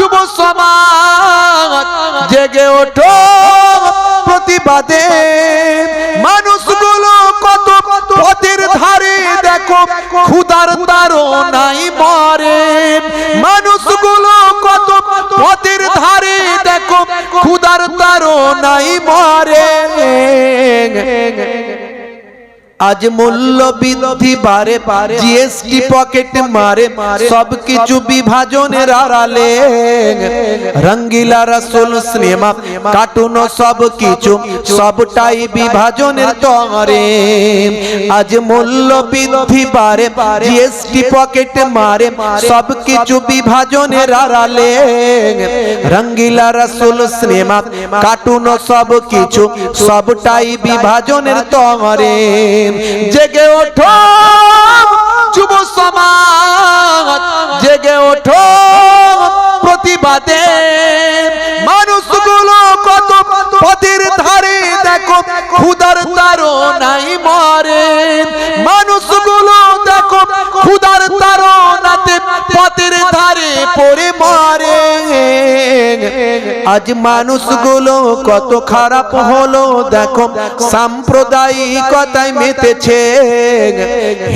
যুব সমাজ জেগে ওঠো প্রতিবাদে। মানুষগুলো কত পথের ধারে দেখো ক্ষুদার তারও নাই মরে। মানুষগুলো কত পথের ধারে দেখো ক্ষুদার তারও নাই মরে। আজ মূল্য বৃদ্ধি বারে বারে জিএসটি পকেট মারে সব কিছু বিভাজনের আড়ালে। রঙ্গিলা রসুল সিনেমা কার্টুন সব কিছু সবটাই বিভাজনের তরে। আজ মূল্য বৃদ্ধি বারে জিএসটি পকেট মারে সব কিছু বিভাজনের আড়ালে। রঙ্গিলা রসুল সিনেমা কার্টুন সব কিছু সবটাই বিভাজনের তরে। জেগে ওঠো, যুব সমাজ, জেগে ওঠো, প্রতিবাদে। মানুষগুলো কত পথের ধারে, দেখো ক্ষুদার তারও নাই মরে। মানুষগুলো দেখো ক্ষুদার তারও নাতে পথের ধারে পড়ে মরে। আজ মানুষগুলো কত খারাপ হলো, দেখো, সাম্প্রদায়িকতায় মেতেছে।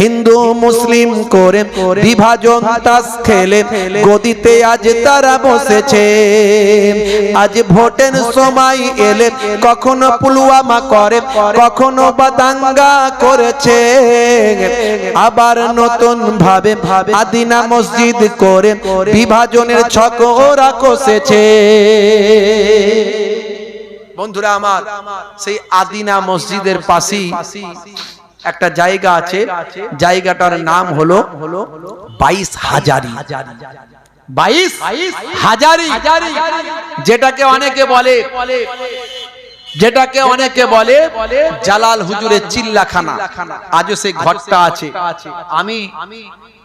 হিন্দু, মুসলিম করে বিভাজন তাস খেলে, গদিতে আজ তারা বসেছে। আজ ভোটের সময় এলে কখনো পুলওয়ামা করে, কখনো বা দাঙ্গা করেছে। আবার নতুন ভাবে আদিনা মসজিদ করে বিভাজনের ছক ওরা কষেছে। বন্ধুরা আমার, সেই আদিনা মসজিদের পাশেই একটা জায়গা আছে। জায়গাটার নাম হলো বাইশ হাজারি। বাইশ হাজারি, যেটাকে অনেকে বলে, যেটাকে অনেকে বলে জালাল হুজুরের চিল্লাখানা। আজও সেই ঘরটা আছে। আমি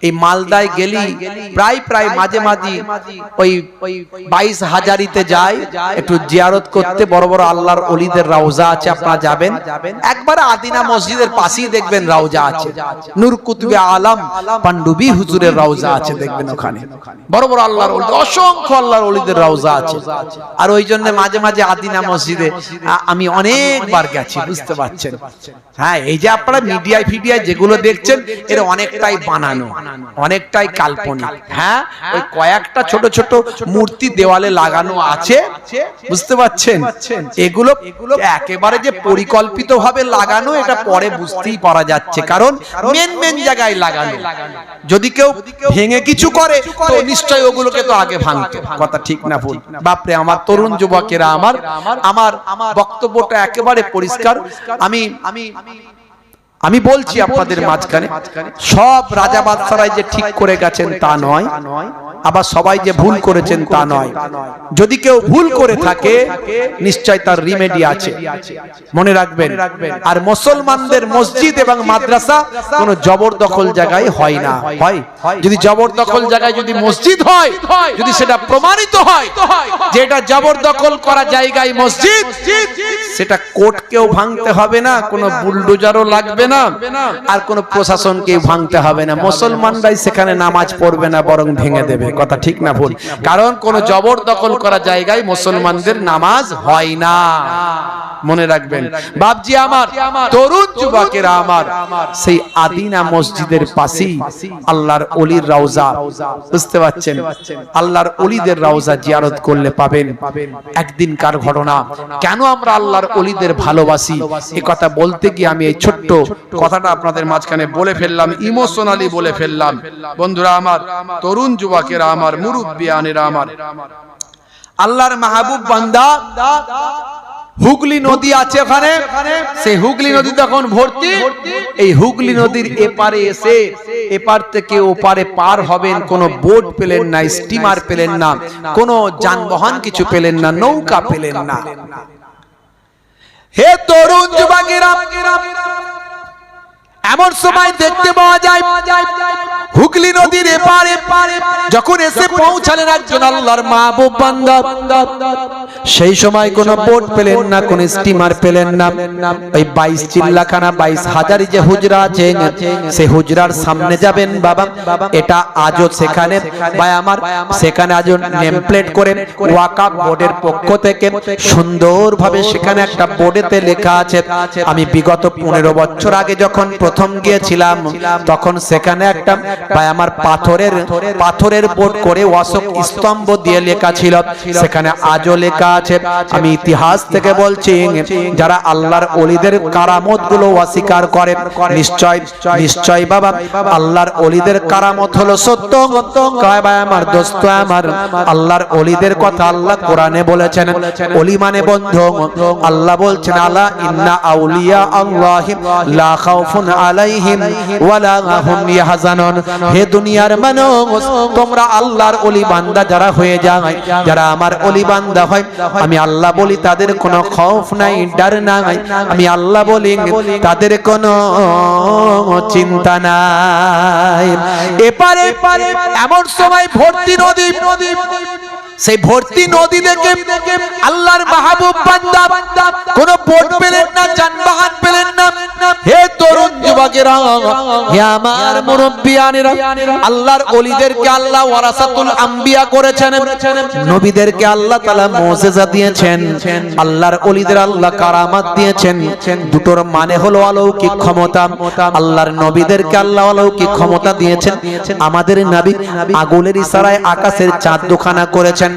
এই মালদায় গেলি প্রায় প্রায় মাঝে মাঝে ওই বাইশ হাজারিতে যাই একটু জিয়ারত করতে, বড় বড় আল্লাহর অলিদের রাউজা আছে, আপনারা যাবেন। একবার আদিনা মসজিদের পাশেই দেখবেন রাউজা আছে। নূর কুতুবে আলম পান্ডুবি হুজুরের রাউজা আছে, দেখবেন ওখানে। বড় বড় আল্লাহর অলি, অসংখ্য আল্লাহর অলিদের রাউজা আছে। আর ওই জন্য মাঝে মাঝে আদিনা মসজিদে আমি অনেকবার গেছি, বুঝতে পারছেন। হ্যাঁ এই যে আপনারা মিডিয়ায় ফিডিয়ায় যেগুলো দেখছেন, এর অনেকটাই বানানো। অনেকটাই কাল্পনিক। হ্যাঁ? ওই কয়েকটা ছোট ছোট মূর্তি দেওয়ালে লাগানো আছে। বুঝতে পারছেন? এগুলো একেবারে যে পরিকল্পিত ভাবে লাগানো এটা পরে বুঝতেই পারা যাচ্ছে। কারণ মেন মেন জায়গায় লাগানো। যদি কেউ ভেঙে কিছু করে তো নিশ্চয়ই ওগুলোকে তো আগে ভাঙতো। কথা ঠিক না ভুল। বাপরে আমার তরুণ যুবকেরা আমার আমার বক্তব্যটা একেবারে পরিষ্কার। আমি আমি আমি বলছি আপনাদের মাঝখানে সব রাজা বাদশারাই যে ঠিক করে গেছেন তা নয় আবার সবাই যে ভুল করেছেন তা নয়। যদি কেউ ভুল করে থাকে নিশ্চয় তার রিমেডি আছে। মনে রাখবেন আর মুসলমানদের মসজিদ এবং মাদ্রাসা কোনো জবরদখল জায়গায় হয় না। হয়। যদি জবরদখল জায়গায় যদি মসজিদ হয় যদি সেটা প্রমাণিত হয় যে এটা জবরদখল করা জায়গায় মসজিদ সেটা কোর্টকেও ভাঙতে হবে না কোনো বুলডোজারও লাগবে না। আর কোনো প্রশাসনকেও ভাঙতে হবে না। মুসলমানরাই সেখানে নামাজ পড়বে না, বরং ভেঙে দেবে। কথা ঠিক না ভুল? কারণ কোন জবরদখল করা জায়গায় মুসলমানদের নামাজ হয় না। মনে রাখবেন, বাপজি আমার, তরুণ যুবকেরা আমার, সেই আদিনা মসজিদের পাশেই আল্লাহর অলির রাউজা বুঝতে পারছেন? আল্লাহর অলিদের রাউজা জিয়ারত করলে পাবেন। একদিনকার ঘটনা? কেন আমরা আল্লাহর অলিদের ভালোবাসি? এ কথা বলতে গিয়ে আমি এই ছোট্ট কথাটা আপনাদের মাঝখানে বলে ফেললাম ইমোশনালি বলে ফেললাম। বন্ধুরা আমার, তরুণ যুবকেরা আমার মুরব্বিয়ানেরা আমার। আল্লাহর মাহবুব বান্দা, হুগলি নদী আছে ওখানে। সেই হুগলি নদী তখন ভর্তি, এই হুগলি নদীর এপারে এসে, এপার থেকে ওপারে পার হবেন, কোনো বোট পেলেন না, স্টিমার পেলেন না, কোনো যানবাহন কিছু পেলেন না, নৌকা পেলেন না। হে তরুণ যুবকেরা এমন সময় দেখতে পাওয়া যায় হুগলি নদীর এপারে যখন এসে পৌঁছালেন একজন আল্লাহর মাহবুব বান্দা। সেই সময় কোনো বোট পেলেন না কোন স্টিমার পেলেন না। ওই বাইশ চিল্লাখানা বাইশ হাজারি যে হুজরা আছে সে হুজরার সামনে যাবেন বাবা। এটা আজও সেখানে। বা আমার সেখানে আজও নেম প্লেট করে ওয়াকাপ বোর্ডের পক্ষ থেকে সুন্দরভাবে সেখানে একটা বোর্ডেতে লেখা আছে আমি বিগত পনেরো বছর আগে যখন প্রথম গিয়েছিলাম তখন সেখানে একটা বা আমার পাথরের পাথরের বোর্ড করে অশোক স্তম্ভ দিয়ে লেখা ছিল। সেখানে আজও লেখা আছে আমি ইতিহাস থেকে বলছি যারা আল্লাহর অলিদের কারামতগুলো অস্বীকার করে নিশ্চয় নিশ্চয় বাবা আল্লাহর অলিদের কারামত হলো সত্য। কয় ভাই আমার দোস্ত আমার আল্লাহর অলিদের কথা আল্লাহ কোরআনে বলেছেন। অলি মানে বন্ধু। আল্লাহ বলছেন আলা ইন্না আউলিয়া আল্লাহ লা খাউফুন আলাইহিম ওয়ালা হুম ইয়াহজানুন। হে দুনিয়ার মানুষ, তোমরা আল্লাহর অলি বান্দা যারা হয়ে যায়, যারা আমার অলি বান্দা হয়, আমি আল্লাহ বলি তাদের কোনো খৌফ নাই, ডর নাই, আমি আল্লাহ বলি তাদের কোনো চিন্তা নাই। এপারে পারে এমন সময় ভর্তি নদী নদী, সেই ভর্তি নদী দেখে আল্লাহর মাহবুব বান্দা কোন বোট পেলেন না, যানবাহন দুটোর মানে হলো অলৌকিক ক্ষমতা, আল্লাহর নবীদেরকে আল্লাহ অলৌকিক ক্ষমতা দিয়েছেন, আমাদের নবী আগুনের ইশারায় আকাশের চাঁদ দুখানা করেছেন,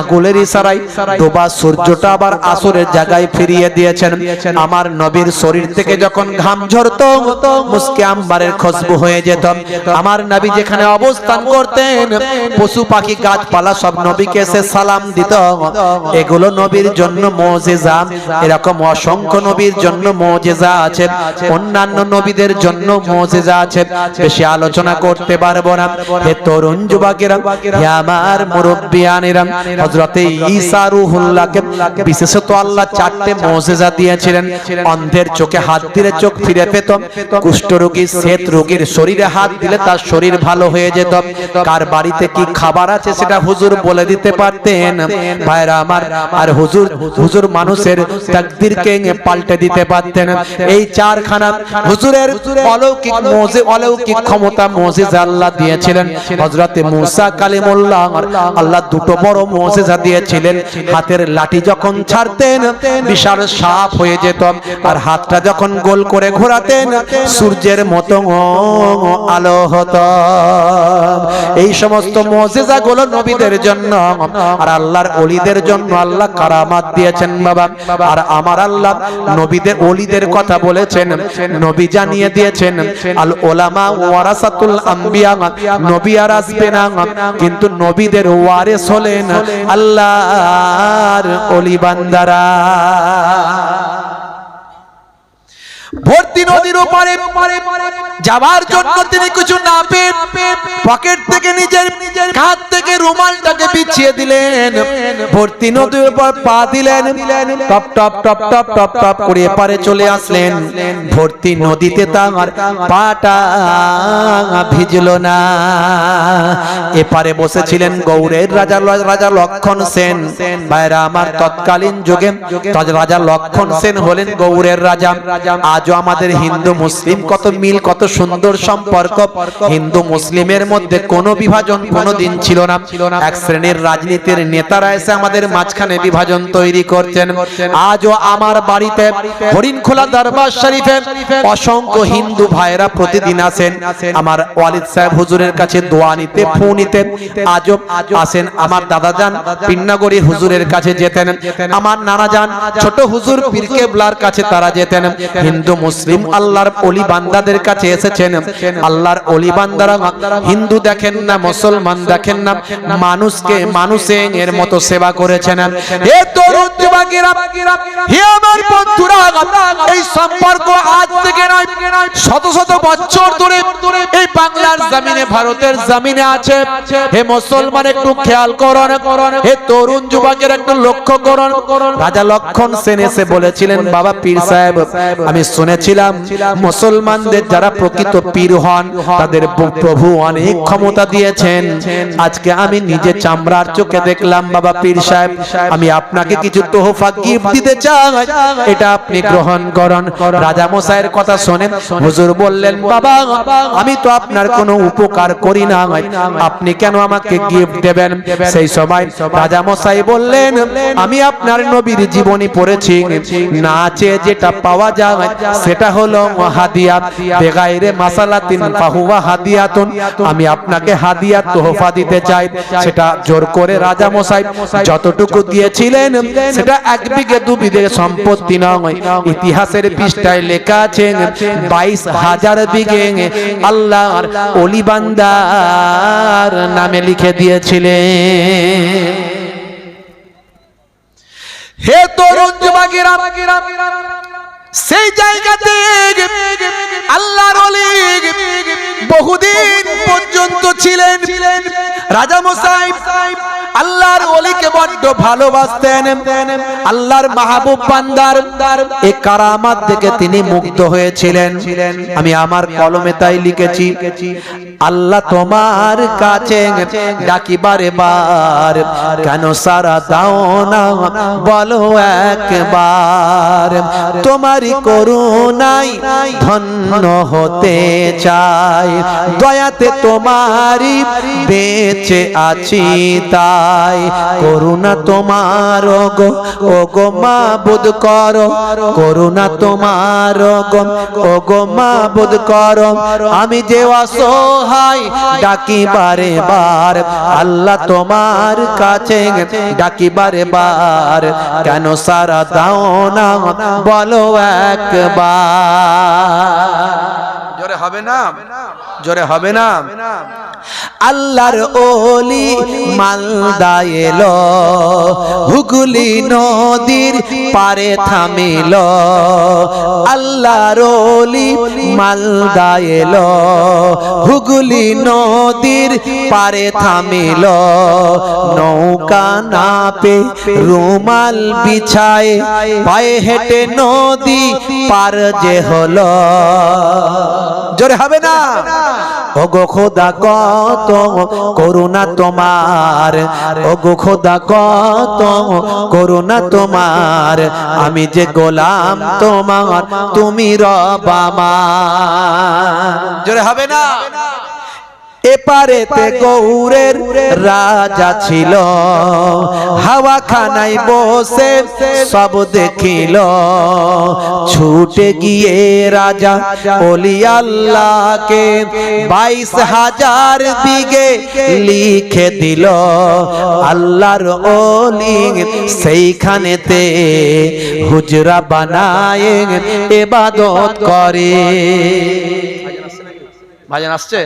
আগুনের ইশারায় ডোবা সূর্যটা আবার আসরের জায়গায় ফিরিয়ে দিয়েছেন, আমার নবীর শরীর থেকে যখন ঘাম ঝরতো মুসকে আম্বারের খুশবু হয়ে যেত। আমার নবী যেখানে অবস্থান করতেন, পশু পাখি, গাছপালা সব নবীকে এসে সালাম দিত। এগুলো নবীর জন্য মুজিজা। এরকম অসংখ্য নবীর জন্য মুজিজা আছে। অন্যান্য নবীদের জন্য মুজিজা আছে। বেশি আলোচনা করতে পারব না। হে তরুণ যুবকেরা, হে আমার মুরব্বিয়ানেরা, হযরতে ঈসা রুহুল্লাহকে বিশেষত আল্লাহ চারটে মুজিজা দিয়েছিলেন। অন্ধের চোখে হাত দিলে চোখ ফিরে পেত। কুষ্ঠ রোগী শ্বেত রোগীর শরীরে হাত দিলে তার শরীর ভালো হয়ে যেত। কার বাড়িতে কি খাবার আছে সেটা হুজুর বলে দিতে পারতেন। ভাইরা আমার, আর হুজুর হুজুর মানুষের তাকদীরকে পাল্টে দিতে পারতেন। এই চারখানা হুজুরের অলৌকিক মোজে, অলৌকিক ক্ষমতা মোজিজা আল্লাহ দিয়েছিলেন। হযরতে মুসা কালিমুল্লাহ আল্লাহ দুটো বড় মোজেজা দিয়েছিলেন। হাতের লাঠি যখন ছাড়তেন, বিশাল সাপ হয়ে যেত। আর হাতটা যখন গোল করে ঘোরাতেন সূর্যের মতো আলো এই সমস্ত মোজেজা গুলো নবীদের জন্য আর আল্লাহর অলিদের জন্য আল্লাহ কারামাত দিয়েছেন বাবা। আর আমার আল্লাহ নবীদের অলিদের কথা বলেছেন, নবী জানিয়ে দিয়েছেন, আল ওলামা ওয়ারাসাতুল আম্বিয়া, নবী আর আসবে না। কিন্তু নবীদের ওয়ারেস হলেন আল্লাহর অলি বান্দারা। ভর্তি নদীর ওপারে যাবার জন্য তিনি কিছু না পকেট থেকে নিজের কাঁধ থেকে রুমালটাকে পিছিয়ে দিলেন। ভর্তি নদীর উপর পা দিলেন। টপ টপ টপ টপ টপ টপ করে এপারে চলে আসলেন। ভর্তি নদীতে তার পাটা ভিজলো না। এপারে বসেছিলেন গৌড়ের রাজা রাজা লক্ষণ সেন। ভাইরা, আমার তৎকালীন যুগে রাজা লক্ষণ সেন হলেন গৌড়ের রাজা। আজও আমাদের হিন্দু, মুসলিম কত মিল, কত সুন্দর সম্পর্ক। হিন্দু মুসলিমের মধ্যে কোনো বিভাজন কোনো দিন ছিল না। এক শ্রেণির রাজনীতির নেতারা এসে আমাদের মাঝখানে বিভাজন তৈরি করছেন। আজও আমার বাড়িতে, হরিণখোলা দরবার শরীফে অসংখ্য হিন্দু ভাইরা প্রতিদিন আসেন। আমার ওয়ালিদ সাহেব হুজুরের কাছে দোয়া নিতে, ফু নিতে। আজও আসেন। আমার দাদা যান, পিন্নাগড়ি হুজুরের কাছে যেতেন। আমার নানা যান, ছোট হুজুর পীর কেবলার কাছে তারা যেতেন। হিন্দু, মুসলিম, আল্লাহর অলি বান্দাদের কাছে এসেছেন আল্লাহর অলিবান দ্বারা হিন্দু দেখেন না, মুসলমান দেখেন না, মানুষকে মানুষে এর মতো সেবা করেছেন। এই সম্পর্ক আজ থেকে নয়, শত শত বছর ধরে জমিনে, ভারতের জমিনে আছে। হে মুসলমান, একটু খেয়াল করুন। হে তরুণ যুবকের একটু লক্ষ্য করুন। রাজা লক্ষণ সেন এসে বলেছিলেন, বাবা, পীর সাহেব, আমি শুনেছিলাম মুসলমানদের যারা প্রকৃত পীর হন, তাদের প্রভু অনেক ক্ষমতা দিয়েছেন। আজকে আমি নিজে চামড়ার চোখে দেখলাম, বাবা, পীর সাহেব, আমি আপনাকে কিছু তোহফা গিফট দিতে চাই। এটা আপনি গ্রহণ করুন। রাজা মশাইয়ের কথা শোনেন। হুজুর বললেন, বাবা, আমি তো আপনার কোনো উপকার করি না আপনি কেন আমাকে গিফট দেবেন? সেই সময় রাজা মশাই বললেন, আমি আপনার নবীর জীবনী পড়েছি। নাচে যেটা পাওয়া যায়, সেটা হলো হাদিয়া বেগাইরে মাসালাতিন ফাহুয়া হাদিয়াতুন। আমি আপনাকে হাদিয়া তোহফা দিতে চাই। সেটা জোর করে রাজা মশাই যতটুকু দিয়েছিলেন, সেটা এক বিঘে দু বিঘে সম্পত্তি নয়। ইতিহাসের পৃষ্ঠায় লেখা আছে, বাইশ হাজার বিঘে আল্লাহর অলিবান্দার নামে লিখে দিয়েছিলেন হে তরুণ যুবকেরা, সেই জায়গাতে আল্লাহর বহুদিন পর্যন্ত ছিলেন। রাজা মশাই আল্লাহর ওলিকে বড্ড ভালোবাসতেন। আল্লাহর মাহবুব বান্দার এই কারামাত দেখে তিনি মুগ্ধ হয়েছিলেন। আমি আমার কলমে তাই লিখেছি, আল্লাহ তোমার কাছে ডাকিবারে বার, কেন সারা দাও না বলো একবার। তোমারই করুণাই ধন্য হতে চাই, দয়াতে তোমারই বেঁচে আছি তাই করুণা তোমার গো ও গো মাবুদ করো করুণা তোমার গো ও গো মাবুদ করো। আমি যে অসহায় ডাকি বারে বার আল্লাহ তোমার কাছে ডাকি বারে বার কেন সারা দাও না বলো একবার। জোরে হবে না? জোরে হবে না? আল্লাহর ওলি মালদা এলো, হুগলি নদীর পারে থামিল, আল্লাহর ওলি মালদা এলো, হুগলি নদীর পারে থামিল, নৌকা না পে রুমাল বিছায় পায়ে হেঁটে নদী পার যে হলো। জোরে হবে না? ওগো খোদা, কত করুণা তোমার। ওগো খোদা, কত করুণা তোমার। আমি যে গোলাম তোমার, তুমি রব আমার। জোরে হবে না? এপারেতে গৌরের রাজা ছিল। হাওয়া খানায় বসে সব দেখিল। ছুটে গিয়ে রাজা ওলি আল্লাহকে বাইশ হাজার দিকে লিখে দিল। আল্লাহর ওলি সেইখানেতে হুজরা বানায় এবাদত করে। ভাজন আসছে?